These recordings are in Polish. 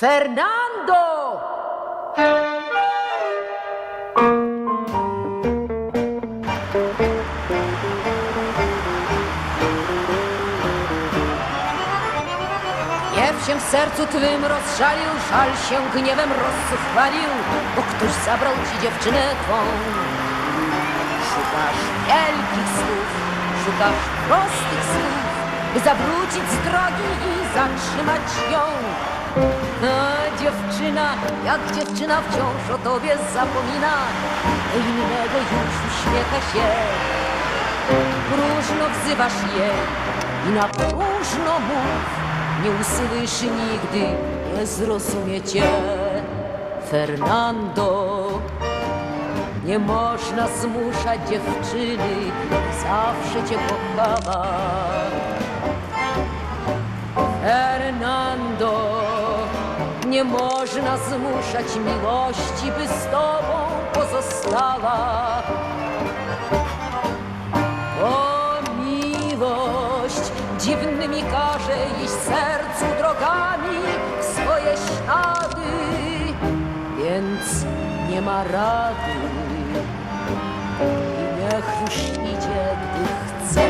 Fernando! Gniew w sercu twym rozżalił, żal się gniewem rozzuchwalił, bo ktoś zabrał ci dziewczynę twą. Szukasz wielkich słów, szukasz prostych słów, by zawrócić z drogi i zatrzymać ją. A dziewczyna, jak dziewczyna wciąż o tobie zapomina, do innego już uśmiecha się. Próżno wzywasz jej i na próżno mów, nie usłyszy nigdy, nie zrozumie cię. Fernando, nie można zmuszać dziewczyny, zawsze cię kochała. Nie można zmuszać miłości, by z tobą pozostała. O miłość, dziwnymi każe iść sercu drogami w swoje ślady, więc nie ma rady. I niech już idzie, gdy chce.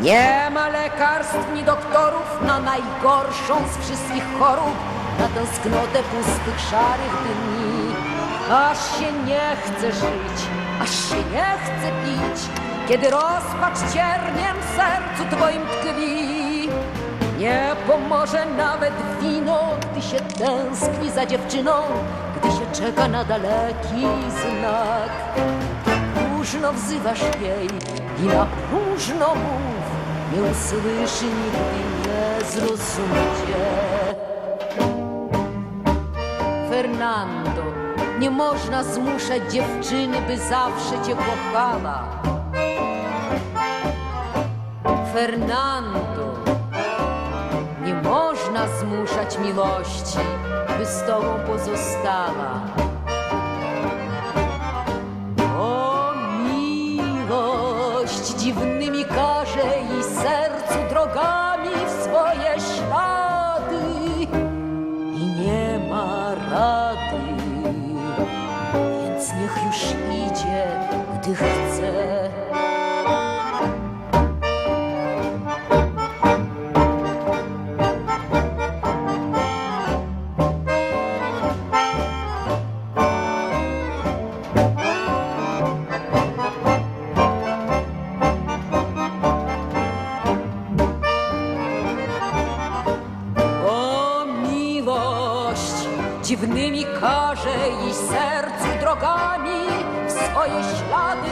Nie ma lekarstw ni doktorów na najgorszą z wszystkich chorób, tęsknotę pustych, szarych dni. Aż się nie chce żyć, aż się nie chce pić, kiedy rozpacz cierniem w sercu twoim tkwi. Nie pomoże nawet wino, gdy się tęskni za dziewczyną, gdy się czeka na daleki znak próżno wzywasz jej i na próżno mów, nie usłyszy nigdy, nie zrozumie Fernando, nie można zmuszać dziewczyny, by zawsze cię kochała. Fernando, nie można zmuszać miłości, by z tobą pozostała. Już idzie, gdy chce. Dziwnymi każe i sercu drogami w swoje ślady,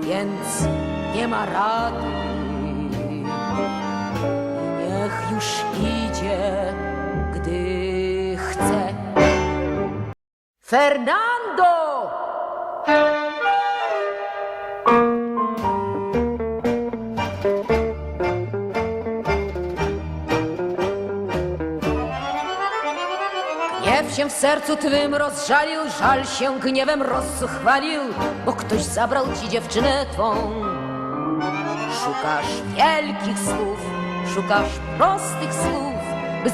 więc nie ma rady. Niech już idzie, gdy chce. Fernando! Się w sercu twym rozżalił, żal się gniewem rozzuchwalił, bo ktoś zabrał ci dziewczynę twą. Szukasz wielkich słów, szukasz prostych słów,